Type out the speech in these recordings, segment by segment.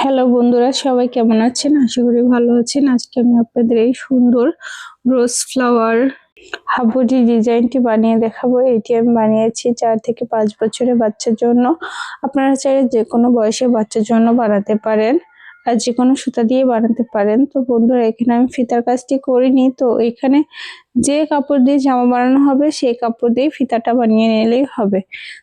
Hello বন্ধুরা, সবাই কেমন আছেন? আশা করি ভালো আছেন। আজকে আমি আপনাদের এই সুন্দর রোজ ফ্লাওয়ার হাবুটি ডিজাইনটি বানিয়ে দেখাবো। এটি আমি বানিয়েছি চার থেকে পাঁচ বছরের বাচ্চার জন্য। আপনারা চাইলে যে কোনো বয়সে বাচ্চার জন্য বানাতে পারেন। আর যে কোনো সুতা দিয়ে বানাতে পারেন। তো বন্ধুরা, এখানে আমি ফিতার কাজটি করিনি। তো এখানে যে কাপড় দিয়ে জামা বানানো হবে, সেই কাপড় দিয়ে ফিতাটা বানিয়ে নিলেই হবে।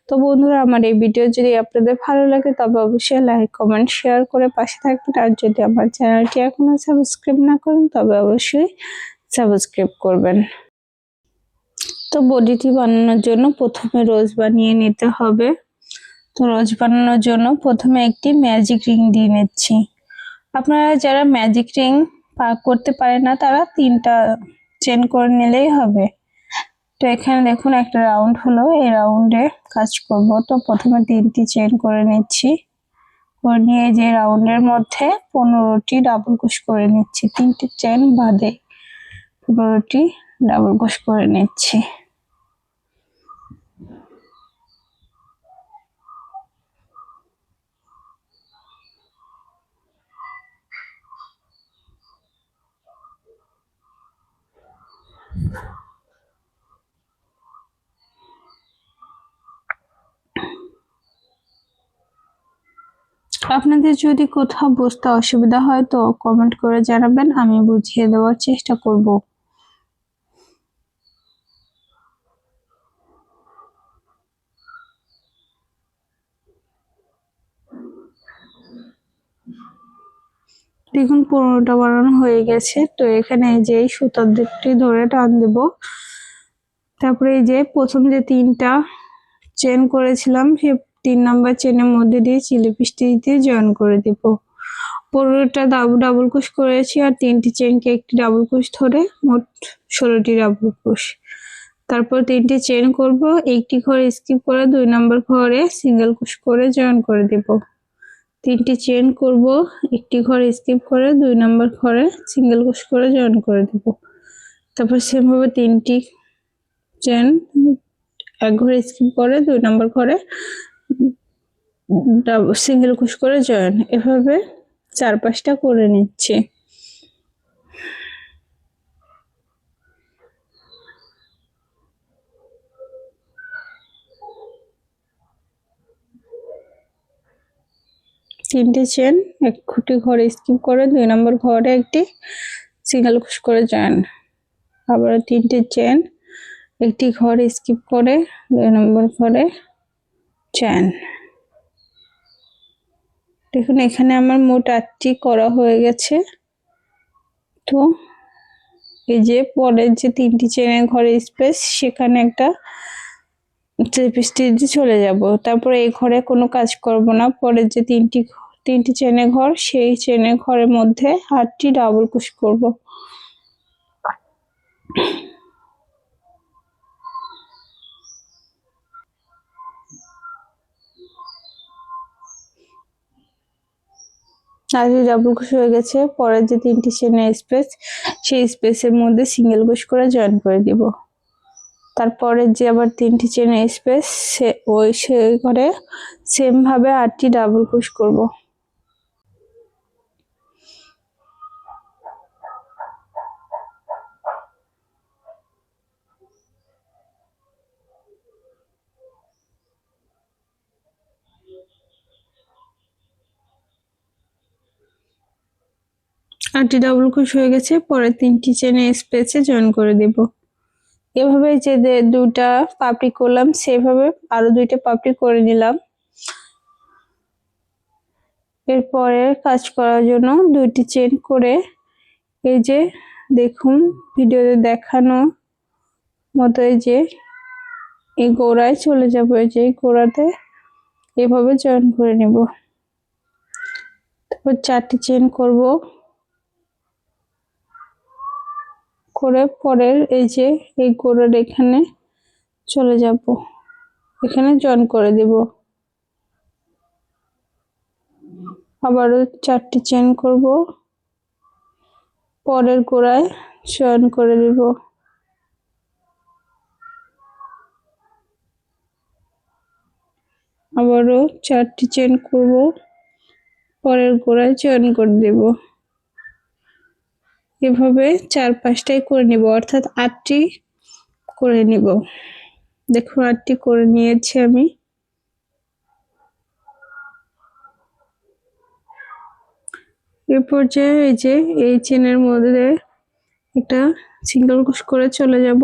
তো বন্ধুরা, আমার এই ভিডিও যদি আপনাদের ভালো লাগে, তবে অবশ্যই লাইক কমেন্ট শেয়ার করে পাশে থাকবেন। আর যদি আমার চ্যানেলটি এখনও সাবস্ক্রাইব না করেন, তবে অবশ্যই সাবস্ক্রাইব করবেন। তো বডিটি বানানোর জন্য প্রথমে রোজ বানিয়ে নিতে হবে। তো রোজ বানানোর জন্য প্রথমে একটি ম্যাজিক রিং দিয়ে নিচ্ছি। আপনারা যারা ম্যাজিক রিং করতে পারে না, তারা তিনটা চেন করে নিলেই হবে। তো এখানে দেখুন, একটা রাউন্ড হলো। এই রাউন্ডে কাজ করব। তো প্রথমে তিনটি চেন করে নিচ্ছি। করে নিয়ে যে রাউন্ডের মধ্যে পনেরোটি ডাবল কুশ করে নিচ্ছি। তিনটি চেন বাদে পনেরোটি ডাবল কুশ করে নিচ্ছি। আপনাদের যদি কোথাও বুঝতে অসুবিধা হয় তো কমেন্ট করে জানাবেন, আমি বুঝিয়ে দেওয়ার চেষ্টা করব। দেখুন পনেরোটা বানানো হয়ে গেছে, তো এখানে যে সুতার দিকটি ধরে টান দেব। তারপরে এই যে প্রথম যে তিনটা চেন করেছিলাম, সে তিন নাম্বার চেনের মধ্যে দিয়ে চিলি পিসটি দিয়ে জয়েন করে দেব। পনেরোটা ডাবল কুশ করেছি আর তিনটি চেনকে একটি ডাবল কুশ ধরে মোট ষোলোটি ডাবল কুশ তারপর তিনটি চেন করব, একটি ঘর স্কিপ করে দুই নম্বর ঘরে সিঙ্গেল কুশ করে জয়েন করে দেব। তিনটি চেন করব, একটি ঘর স্কিপ করে দুই নম্বর ঘরে সিঙ্গেল কুশ করে জয়েন করে দেব। তারপর সেমভাবে তিনটি চেন এক ঘরে স্কিপ করে দুই নম্বর ঘরে সিঙ্গেল কুশ করে জয়েন এভাবে চার পাঁচটা করে নিচ্ছি। তিনটে চেন এক খুঁটি ঘরে স্কিপ করে, দুই নম্বর ঘরে একটি সিঙ্গেল কুশ করে জয়েন আবার তিনটে চেন একটি ঘর স্কিপ করে, দুই নম্বর ঘরে চেন? দেখুন, এখানে আমার মোট আটটি করা হয়ে গেছে। তো এই যে পরের যে তিনটি চেনের ঘরে স্পেস, সেখানে একটা স্টিচ চলে যাব। তারপরে এই ঘরে কোনো কাজ করব না। পরের যে তিনটি তিনটি চেনের ঘর, সেই চেনের ঘরের মধ্যে আটটি ডাবল কুশ করব। আগে ডাবল ঘুষ হয়ে গেছে। পরের যে তিনটি চেনের স্পেস সেই স্পেসের মধ্যে সিঙ্গেল ঘুষ করে জয়েন করে দিব তারপরের যে আবার তিনটি চেনের স্পেস সে ওই সে করে সেমভাবে আটটি ডাবল ঘুষ করব। আটটি ডাবল ক্রোশ হয়ে গেছে, পরে তিনটি চেনে স্পেসে জয়েন করে দেব। এভাবে যে দুটা পাপড়ি করলাম, সেভাবে আরও দুইটা পাপড়ি করে নিলাম। এরপরে কাজ করার জন্য দুইটি চেন করে এই যে দেখুন, ভিডিওতে দেখানো মতো এই যে, এই গোড়ায় চলে যাব, এই যে গোড়াতে এভাবে জয়েন করে নেব। তারপর চারটি চেন করব। করে পরের এই যে এই গোড়ার এখানে চলে যাব। এখানে জয়েন করে দেব। আবারও চারটি চেন করব। পরের গোড়ায় চয়ন করে দেব। আবারও চারটি চেন করব। পরের গোড়ায় চয়ন করে দেব। এভাবে চার পাঁচটাই করে নিব, অর্থাৎ আটটি করে নিব। দেখুন, আটটি করে নিয়েছি আমি। এ পর্যায়ে এই যে, এই চেনের মধ্যে একটা সিঙ্গেল কুশ করে চলে যাব।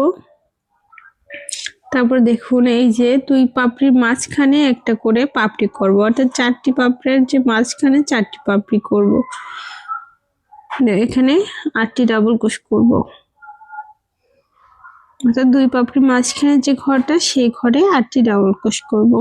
তারপর দেখুন, এই যে দুই পাপড়ির মাঝখানে একটা করে পাপড়ি করব, অর্থাৎ চারটি পাপড়ির যে মাঝখানে চারটি পাপড়ি করব। এখানে আটটি ডাবল কুশ করব। অর্থাৎ দুই পাপড়ির মাঝখানে যে ঘরটা, সেই ঘরে আটটি ডাবল কুশ করব।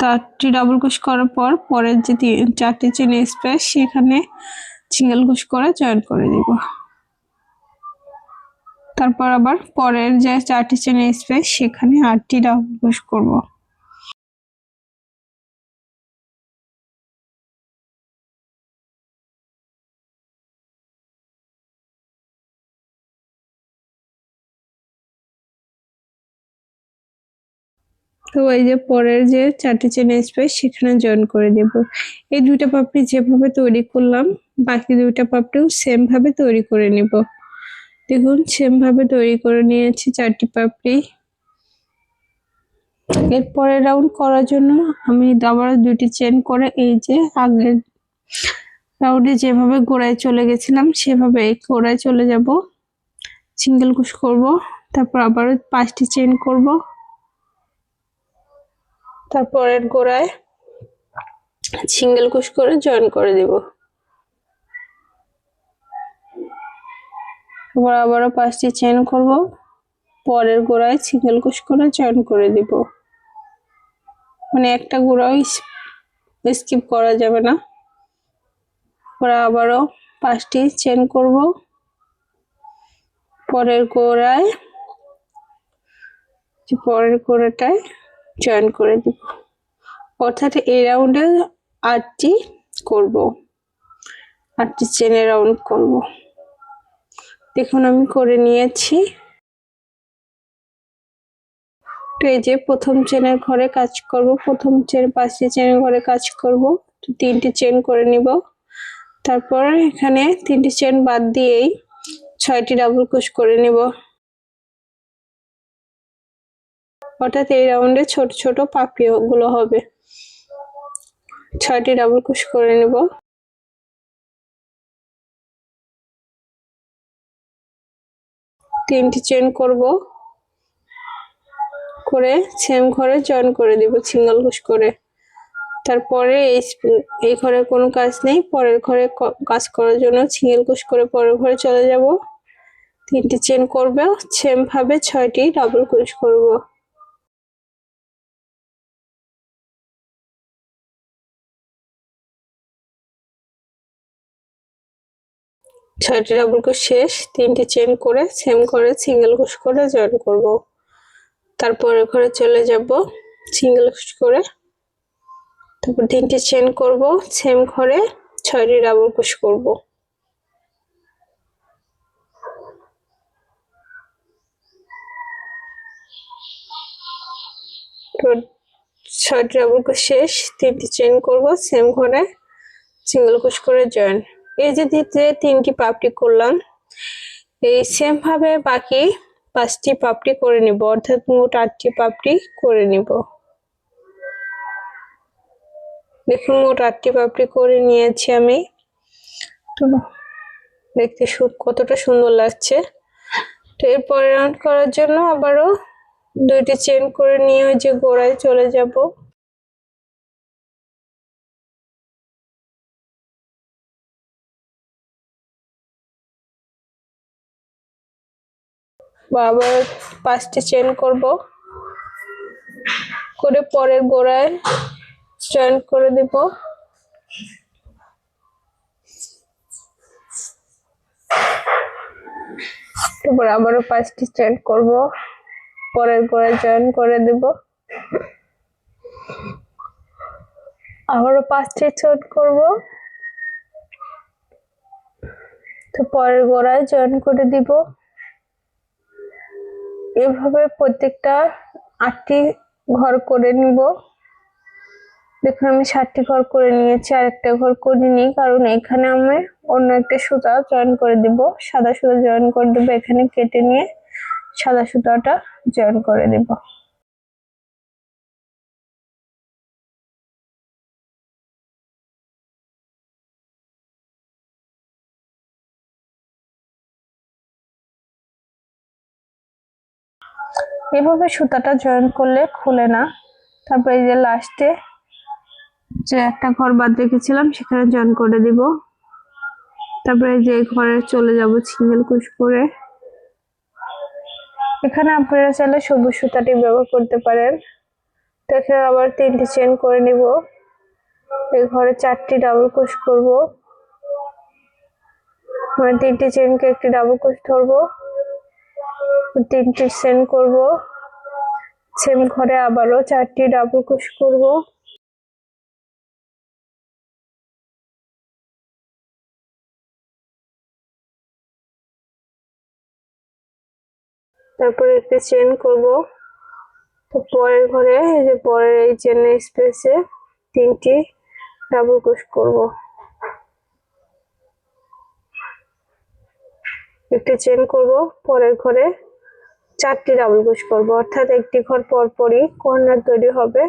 চারটি ডাবল কুশ করার পর পরের যে চারটি চেন স্পেস সেখানে সিঙ্গেল কুশ করে জয়েন করে দিব। তারপর আবার পরের যে চারটি চেন স্পেস সেখানে আটটি ডাবল কুশ করব। তো এই যে পরের যে চারটি চেন স্পেস সেখানে জয়েন করে দেব। এই দুইটা পাপড়ি যেভাবে তৈরি করলাম, বাকি দুইটা পাপড়িও সেম ভাবে তৈরি করে নিব। দেখুন সেম ভাবে তৈরি করে নিয়েছি চারটি পাপড়ি। এরপরে রাউন্ড করার জন্য আমি আবার দুটি চেন করে এই যে আগের রাউন্ডে যেভাবে গোড়ায় চলে গেছিলাম, সেভাবে এই গোড়ায় চলে যাব। সিঙ্গেল কুশ করব, তারপর আবার পাঁচটি চেন করব। তারপরের গোড়ায় সিঙ্গেল কুশ করে জয়েন করে দিব। এবার আবারও পাঁচটি চেন করব। পরের গোড়ায় সিঙ্গেল কুশ করে জয়েন করে দিব। মানে একটা গোড়াও স্কিপ করা যাবে না। পরে আবারও পাঁচটি চেন করব। পরের গোড়ায় পরের গোড়াটায় জয়েন করে দিব। অর্থাৎ এই রাউন্ডে আটটি করব। আটটি চেনের রাউন্ড করব। দেখুন, আমি করে নিয়েছি। তো এই যে প্রথম চেনের ঘরে কাজ করব, প্রথম চেন, পাঁচটি চেনের ঘরে কাজ করব তিনটি চেন করে নিব। তারপর এখানে তিনটি চেন বাদ দিয়েই ছয়টি ডাবল ক্রোশ করে নিব। অর্থাৎ এই রাউন্ডে ছোট ছোট পাপড়ি গুলো হবে। ছয়টি ডাবল ক্রোশ করে নেব। তিনটি চেন করব। করে সেম ঘরে জয়েন করে দিব সিঙ্গল ঘুষ করে। তারপরে এই এই ঘরে কোনো কাজ নেই, পরের ঘরে কাজ করার জন্য সিঙ্গেল ঘুষ করে পরের ঘরে চলে যাব। তিনটি চেন করবে সেমভাবে ছয়টি ডাবল ঘুষ করব। ছয়টি ডাবল ক্রোশ শেষ, তিনটি চেন করে সেম করে সিঙ্গেল ক্রোশ করে জয়েন করব। তারপরে ঘরে চলে যাব সিঙ্গেল ক্রোশ করে। তারপর তিনটি চেন করব সেম ঘরে ছয়টি ডাবল ক্রোশ করব। ছয়টি ডাবল ক্রোশ শেষ, তিনটি চেন করব সেম ঘরে সিঙ্গেল ক্রোশ করে জয়েন এই যে দিতে তিনটি পাপড়ি করলাম এই সেম ভাবে বাকি পাঁচটি পাপড়ি করে নিব অর্থাৎ মোট আটটি পাপড়ি করে নিব। দেখুন মোট আটটি পাপড়ি করে নিয়েছি আমি। তো দেখতে কতটা সুন্দর লাগছে। তো এরপরে রাউন্ড করার জন্য আবারও দুইটি চেন করে নিয়ে ওই যে গোড়ায় চলে যাব। আবার পাঁচটি চেন করব। করে পরের গোড়ায় জয়েন করে দেব। তারপর আবারও পাঁচটি চেন করব। পরের গোড়ায় জয়েন করে দেব। আবারও পাঁচটি চেন করব। তো পরের গোড়ায় জয়েন করে দিব। এভাবে প্রত্যেকটা আটটি ঘর করে নিব। দেখুন, আমি সাতটি ঘর করে নিয়েছি আর একটা ঘর নিই কারণ এখানে আমি অন্য একটা সুতা জয়েন করে দিব। সাদা সুতা জয়েন করে দেবো, এখানে কেটে নিয়ে সাদা সুতাটা জয়েন করে দিব। এভাবে সুতাটা জয়েন করলে খুলে না। তারপর এই যে লাস্টে যে একটা ঘর বাদ রেখেছিলাম, সেখানে জয়েন করে দিব। তারপরে যে ঘরে চলে যাব সিঙ্গেল কুশ করে এখানে আপনারা চাইলে সবুজ সুতাটি ব্যবহার করতে পারেন। তো এখানে আবার তিনটি চেন করে নিব। এই ঘরে চারটি ডাবল কুশ করব। মানে তিনটি চেনকে একটি ডাবল কুশ ধরবো। তিনটি চেন করব। সেম ঘরে আবারও চারটি ডাবল কুশ করব। তারপরে একটি চেন করব। তো পরের ঘরে এই যে পরের এই চেনের স্পেসে তিনটি ডাবল ক্রোশ করব। একটি চেন করব পরের ঘরে। চারটি ডাবল ক্রোশ করব, অর্থাৎ একটি ঘর পর পরই কর্নার তৈরি হবে।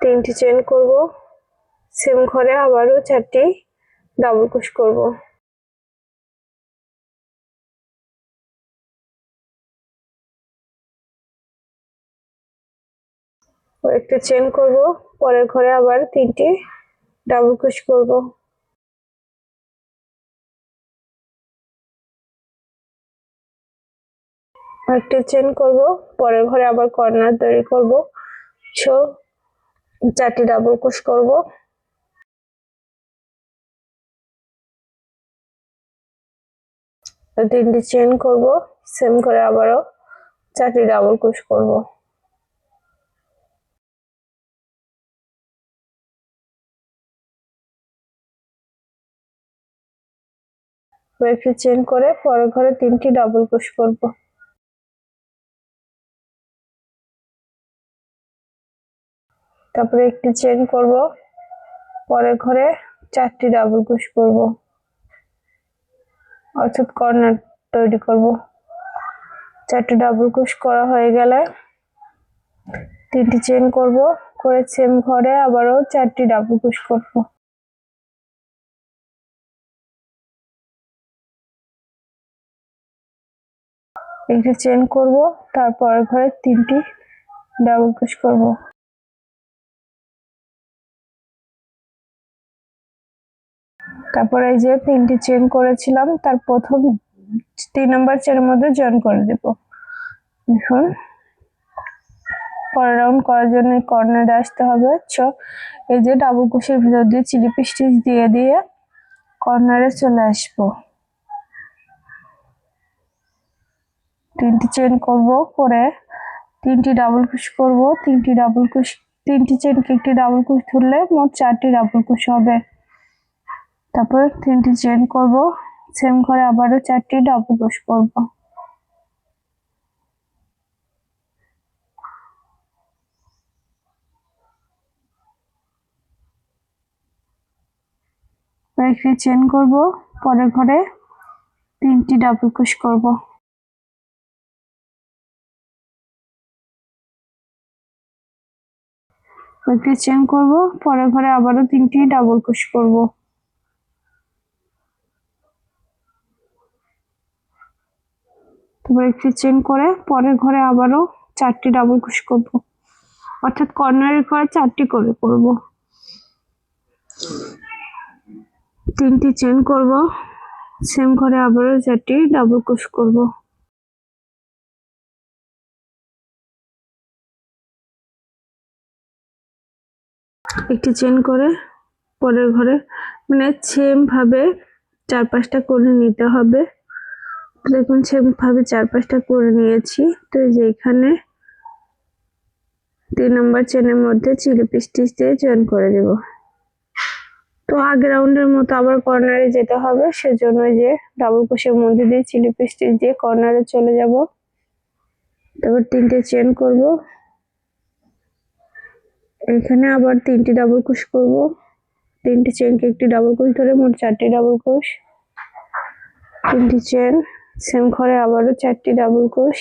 তিনটি চেন করব সেম ঘরে আবারও চারটি ডাবল ক্রোশ করব। একটা চেন করব, পরের ঘরে আবার তিনটি ডাবল ক্রোশ করব। একটা চেন করব, পরের ঘরে আবার কর্নার তৈরি করব। সো চারটি ডাবল ক্রোশ করব। তিনটি চেন করব সেম করে আবারও চারটি ডাবল ক্রোশ করব। একটি চেন করে পরের ঘরে তিনটি ডাবল ক্রোশ করব। তারপরে একটি চেন করব। পরের ঘরে চারটি ডাবল ক্রোশ করব। অর্থাৎ কর্নার তৈরি করব। চারটি ডাবল ক্রোশ করা হয়ে গেলে তিনটি চেন করব। করে সেম ঘরে আবারও চারটি ডাবল ক্রোশ করব। একটি চেন করব, তারপর ঘরে তিনটি ডাবল ক্রোশ করব। তারপরে এই যে তিনটি চেন করেছিলাম, তার প্রথম তিন নম্বর চেনের মধ্যে জয়েন করে দেব। দেখুন। পরের রাউন্ড করার জন্য কর্নারে আসতে হবে। চ, এই যে ডাবল কুশের ভিতর দিয়ে চিলিপি স্টিচ দিয়ে দিয়ে কর্নারে চলে আসব। তিনটি চেন করব, করে তিনটি ডাবল কুশ করব। তিনটি ডাবল কুশ তিনটি চেনকে একটি ডাবল কুশ ধরলে মোট চারটি ডাবল কুশ হবে। তারপর তিনটি চেন করব। সেম করে আবারও চারটি ডাবল কুশ করব। একটি চেন করব, পরের ঘরে তিনটি ডাবল কুশ করব। একটি চেন করব, পরের ঘরে আবারও তিনটি ডাবল কুশ করব। তারপর একটি চেন করে পরের ঘরে আবারও চারটি ডাবল কুশ করব। অর্থাৎ কর্নারের ঘরে চারটি করে করব। তিনটি চেন করব। সেম ঘরে আবারও চারটি ডাবল কুশ করব। একটি চেন করে পরের ঘরে মানে সেম ভাবে চার পাঁচটা করে নিতে হবে। দেখুন সেম ভাবে চার পাঁচটা করে নিয়েছি। তো এই যে এখানে তিন নম্বর চেনের মধ্যে চিলি স্টিচ দিয়ে জয়েন করে দেব তো আগের রাউন্ডের মতো আবার কর্নারে যেতে হবে। সেজন্য যে ডাবল কোষের মধ্যে দিয়ে চিলি পিস্টিক দিয়ে কর্নারে চলে যাব। তারপর তিনটে চেন করব। এখানে আবার তিনটি ডাবল কোষ করব। তিনটি চেনকে একটি ডাবল কোষ ধরে মোট চারটি ডাবল কোষ তিনটি চেন সেম ঘরে আবারও চারটি ডাবল কোষ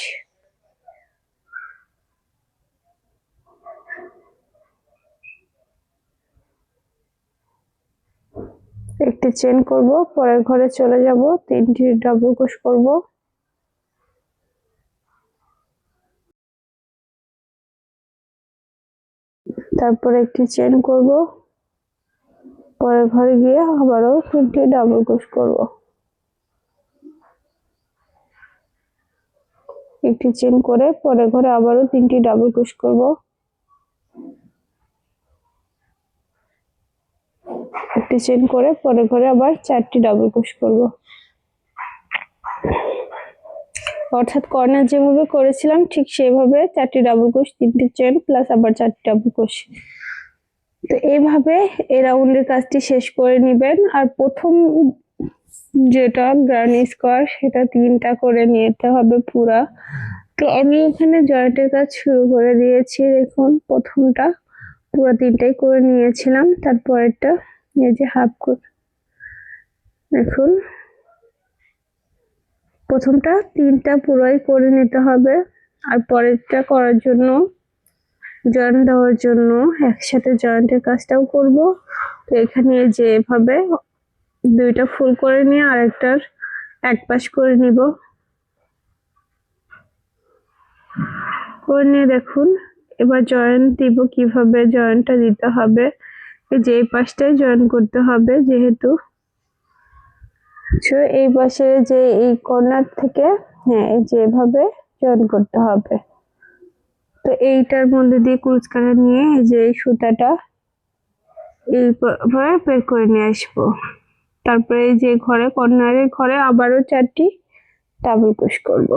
একটি চেন করব, পরের ঘরে চলে যাব, তিনটি ডাবল কোষ করব। তারপরে একটি চেন করব, পরের ঘরে গিয়ে আবারও তিনটি ডাবল কোষ করব। একটি চেন করে পরের ঘরে আবারও তিনটি ডাবল কোষ করব। একটি চেন করে পরের ঘরে আবার চারটি ডাবল কোষ করব। অর্থাৎ কর্নার যেভাবে করেছিলাম, ঠিক সেভাবে চারটি ডাবল কোষ তিনটি চেন প্লাস আবার চারটি ডাবল কোষ তো এইভাবে এই রাউন্ডের কাজটি শেষ করে নেবেন। আর প্রথম যেটা গ্রানি স্কোয়ার, সেটা তিনটা করে নিতে হবে পুরা। তো আমি এখানে জয়েন্টের কাজ শুরু করে দিয়েছি, দেখুন, প্রথমটা পুরো তিনটাই করে নিয়েছিলাম, তারপরেরটা এই যে হাফ করে। দেখুন, প্রথমটা তিনটা পুরোই করে নিতে হবে, আর পরেরটা করার জন্য জয়েন্ট দেওয়ার জন্য একসাথে জয়েন্টের কাজটাও করব। তো এখানে যে এভাবে দুইটা ফুল করে নিয়ে আরেকটার এক পাশ করে নিব। করে নিয়ে দেখুন, এবার জয়েন্ট দিব কীভাবে জয়েন্টটা দিতে হবে। যে এই পাশটাই জয়েন করতে হবে যেহেতু। এই পাশে যে এই কর্নার থেকে হ্যাঁ যেভাবে জয়েন করতে হবে। তো এইটার মধ্যে দিয়ে কুচকাটা নিয়ে যে সুতাটা এইভাবে বের করে নিয়ে আসব। তারপরে যে ঘরে কর্নারের ঘরে আবারও চারটি ডাবল কুশ করব।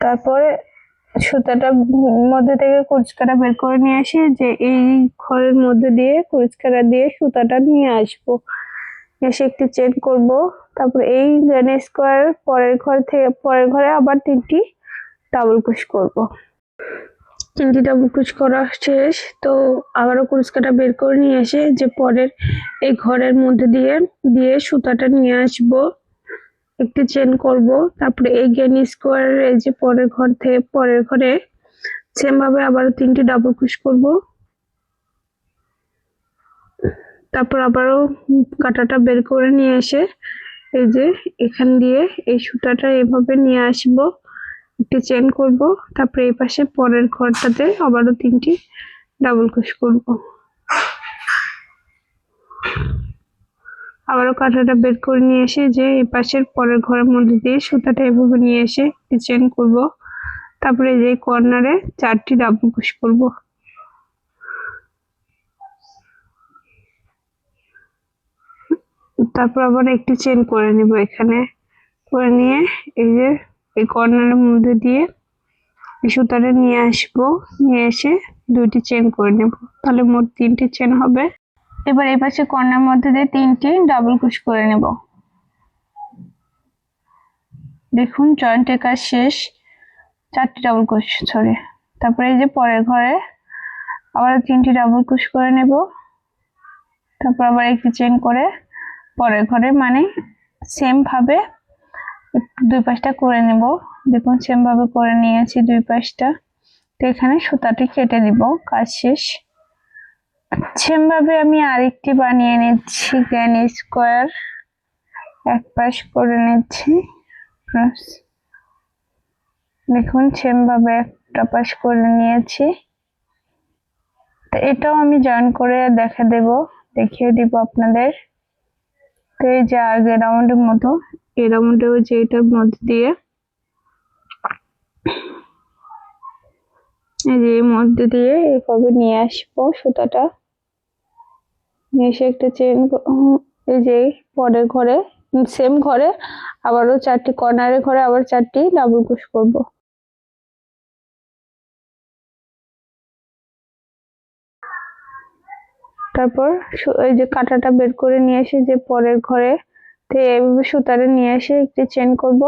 তারপরে সুতাটা মধ্যে থেকে কুচকাটা বের করে নিয়ে আসি যে এই ঘরের মধ্যে দিয়ে কুচকাটা দিয়ে সুতাটা নিয়ে আসব। এসে একটি চেন করব। তারপর এই গ্রেন স্কোয়ার পরের ঘর থেকে, পরের ঘরে আবার তিনটি ডাবল কুচ করব। ডাবল কুচ করা শেষ। তো আবারও কুচকাটা বের করে নিয়ে এসে যে পরের এই ঘরের মধ্যে দিয়ে দিয়ে সুতাটা নিয়ে আসব। একটি চেন করব। তারপরে এই গ্রেন স্কোয়ারের এই যে পরের ঘর থেকে পরের ঘরে সেম ভাবে আবারও তিনটি ডাবল কুচ করব। তারপর আবারও কাঁটাটা বের করে নিয়ে এসে এই যে এখান দিয়ে এই সুতাটা এভাবে নিয়ে আসব। একটি চেন করব, তারপরে এই পাশে পরের ঘরটাতে আবারও তিনটি ডাবল ক্রোশ করব। আবারও কাঁটাটা বের করে নিয়ে এসে যে এই পাশের পরের ঘরের মধ্যে দিয়ে সুতাটা এভাবে নিয়ে এসে একটি চেন করব। তারপরে যে কর্নারে চারটি ডাবল ক্রোশ করব। তারপর আবার একটি চেন করে নিব এখানে। করে নিয়ে এই যে এই কর্নারের মধ্যে দিয়ে সুতাটা নিয়ে আসব। নিয়ে এসে দুইটি চেন করে নেব। তাহলে মোট তিনটি চেন হবে। এবার এই পাশে কর্নার মধ্যে দিয়ে তিনটি ডাবল কুশ করে নেব। দেখুন জয়েন্টের কাজ শেষ। চারটি ডাবল কুশ সরি তারপরে এই যে পরের ঘরে আবার তিনটি ডাবল কুশ করে নেব। তারপর আবার একটি চেন করে পরের ঘরে মানে সেম ভাবে দুই পাশটা করে নেব। দেখুন সেম ভাবে করে নিয়েছি দুই পাশটা। তো এখানে সুতাটি কেটে দিব, কাজ শেষ। সেম ভাবে আমি আরেকটি বানিয়ে নিচ্ছি গ্যান স্কোয়ার। এক পাশ করে নিচ্ছি দেখুন সেম ভাবে একটা পাশ করে নিয়েছি। তো এটাও আমি জয়েন করে দেখা দেব, দেখিয়ে দিব আপনাদের। তো এই যে আগে রাউন্ডের মতো এরমটা হচ্ছে এটার মধ্যে দিয়ে। এই যে এর মধ্যে দিয়ে এভাবে নিয়ে আসব সুতাটা। নিয়ে এসে একটা চেন এই যে পরের ঘরে সেম ঘরে, আবারও চারটি কর্নারের ঘরে আবার চারটি ডাবল কুশ করব। তারপর এই যে কাঁটাটা বের করে নিয়ে এসে যে পরের ঘরে তে এভাবে সুতাটা নিয়ে এসে একটি চেন করব।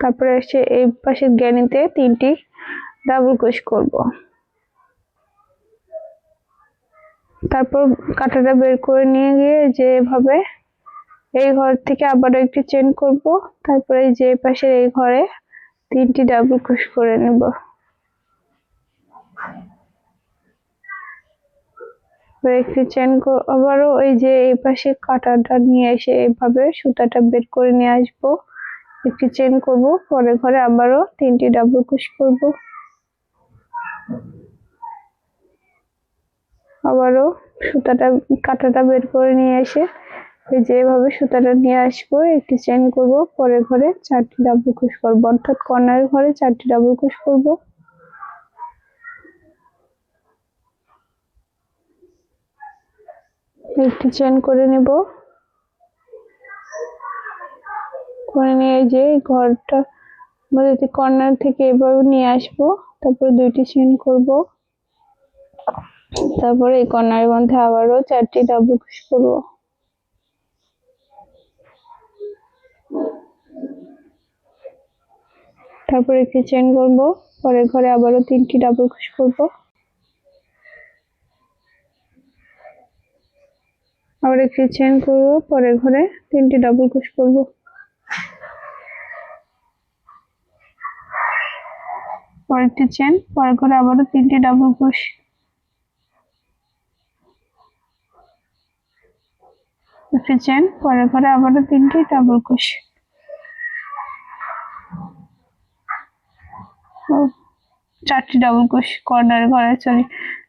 তারপরে এসে এই পাশে জ্ঞানীতে তিনটি ডাবল ক্রোশ করব। তারপর কাঁটাটা বের করে নিয়ে গিয়ে যে এভাবে এই ঘর থেকে আবারও একটি চেন করব। তারপরে যে পাশের এই ঘরে তিনটি ডাবল ক্রোশ করে নেব। একটি চেন আবারও এই যে এই পাশে কাঁটাটা নিয়ে এসে এইভাবে সুতাটা বের করে নিয়ে আসব। একটি চেন করব, পরে ঘরে আবারও তিনটি ডাবল ক্রোশ করব। আবারও সুতাটা, কাঁটাটা বের করে নিয়ে এসে এই যে এভাবে সুতাটা নিয়ে আসব, একটি চেন করব, পরে ঘরে চারটি ডাবল ক্রোশ করব। অর্থাৎ কর্নারের ঘরে চারটি ডাবল ক্রোশ করব। একটি চেন করে নেব। করে নিয়ে যে ঘরটা মধ্যে কর্নার থেকে এভাবে নিয়ে আসব। তারপর দুইটি চেন করব। তারপরে এই কর্নারের মধ্যে আবারও চারটি ডাবল ক্রোশ করব। তারপর একটি চেন করব। পরের ঘরে আবারও তিনটি ডাবল ক্রোশ করব। আবার একটি চেন করব পরের ঘরে তিনটি ডাবল ক্রোশ করব। পরেরটি চেন পরের ঘরে আবারও তিনটি ডাবল ক্রোশ একটি চেন পরের ঘরে আবারও তিনটি ডাবল ক্রোশ ও, চারটি ডাবল ক্রোশ কর্নার ঘরে সরি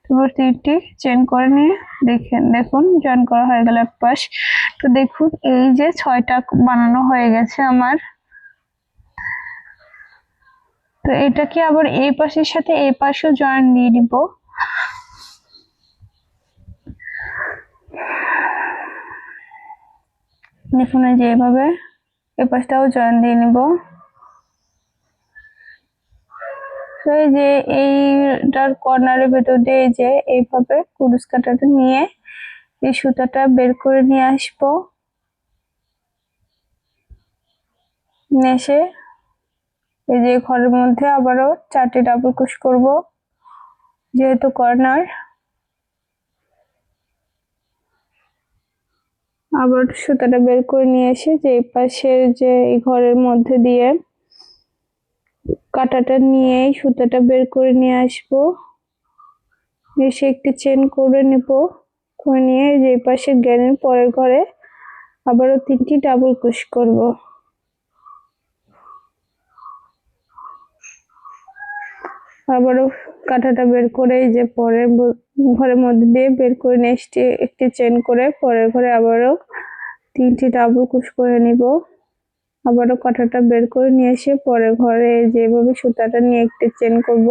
তারপর তিনটি চেন করে নিয়ে দেখেন দেখুন জয়েন করা হয়ে গেল এক পাশ। তো দেখুন, এই যে ছয়টা বানানো হয়ে গেছে আমার। তো এটাকে আবার এই পাশের সাথে এই পাশেও জয়েন দিয়ে দিব? দেখুন এই যে এভাবে এই পাশটাও জয়েন দিয়ে নিব তো এই যে এইটার কর্নারের ভেতর দিয়ে যে এইভাবে কুরুশ কাটাটা নিয়ে এই সুতাটা বের করে নিয়ে আসব। এসে এই যে ঘরের মধ্যে আবারও চারটি ডাবল ক্রোশ করব, যেহেতু কর্নার। আবার সুতাটা বের করে নিয়ে এসে যে পাশের যে এই ঘরের মধ্যে দিয়ে কাঁটাটা নিয়ে সুতাটা বের করে নিয়ে আসব। এসে একটি চেন করে নেব। করে নিয়ে যে পাশে জ্ঞানের পরের ঘরে। আবারও তিনটি ডাবল ক্রোশ করব। আবারও কাঁটাটা বের করে যে পরের ঘরের মধ্যে দিয়ে বের করে নিয়ে একটি চেন করে। পরের ঘরে আবারও তিনটি ডাবল কুশ করে নিব। আবারও কাঁটাটা বের করে নিয়ে এসে পরের ঘরে যেভাবে সুতাটা নিয়ে একটি চেন করব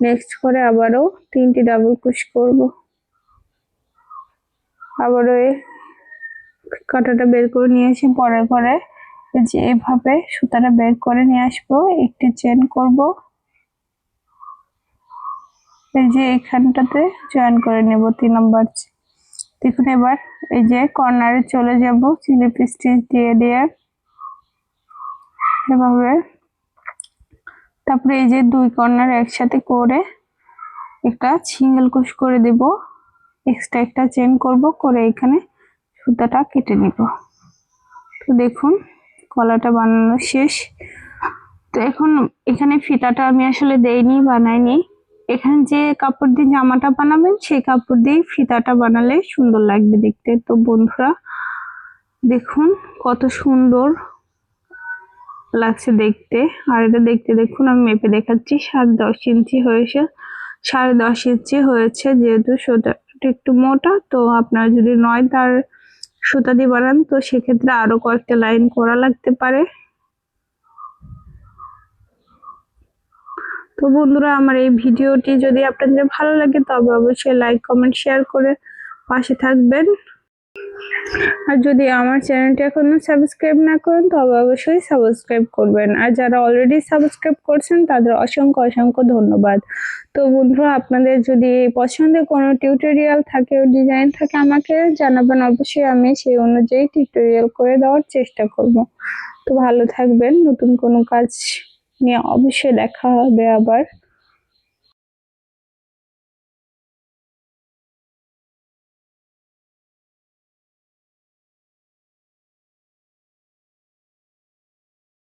নেক্সট করে আবারও তিনটি ডাবল ক্রোশ করব। আবারও কাঁটাটা বের করে নিয়ে এসে পরের ঘরে যে এভাবে সুতাটা বের করে নিয়ে আসব, একটি চেন করব। এই যে এখানটাতে জয়েন করে নেব তিন নম্বর দেখুন এবার এই যে কর্নারে চলে যাব স্লিপ স্টিচ দিয়ে দিয়ে এভাবে। তারপরে এই যে দুই কর্নার একসাথে করে একটা সিঙ্গেল কুশ করে দেব। এক্সট্রা একটা চেন করব, করে এখানে সুতাটা কেটে নিব। তো দেখুন, কলাটা বানানো শেষ। তো এখন এখানে ফিতাটা আমি আসলে দেইনি, বানাইনি। এখানে যে কাপড় দিয়ে জামাটা বানাবেন, সেই কাপড় দিয়ে ফিতাটা বানালে সুন্দর লাগবে দেখতে। তো বন্ধুরা, দেখুন কত সুন্দর লাগছে দেখতে। আর এটা দেখতে দেখুন, আমি মেপে দেখাচ্ছি, সাড়ে দশ ইঞ্চি হয়েছে। সাড়ে দশ ইঞ্চি হয়েছে, যেহেতু সুতাটা একটু মোটা, তো আপনার যদি নয় তার সুতা দিয়ে বানান, তো সেক্ষেত্রে আরও কয়েকটা লাইন করা লাগতে পারে। তো বন্ধুরা, আমার এই ভিডিওটি যদি আপনাদের ভালো লাগে, তবে অবশ্যই লাইক, কমেন্ট, শেয়ার করে পাশে থাকবেন। আর যদি আমার চ্যানেলটি এখনও সাবস্ক্রাইব না করেন, তবে অবশ্যই সাবস্ক্রাইব করবেন। আর যারা অলরেডি সাবস্ক্রাইব করছেন, তাদের অসংখ্য অসংখ্য ধন্যবাদ। তো বন্ধুরা, আপনাদের যদি পছন্দের কোনো টিউটোরিয়াল থাকে ডিজাইন থাকে আমাকে জানাবেন, অবশ্যই আমি সেই অনুযায়ী টিউটোরিয়াল করে দেওয়ার চেষ্টা করব। তো ভালো থাকবেন, নতুন কোনো কাজ নিয়ে অবশ্যই দেখা হবে আবার।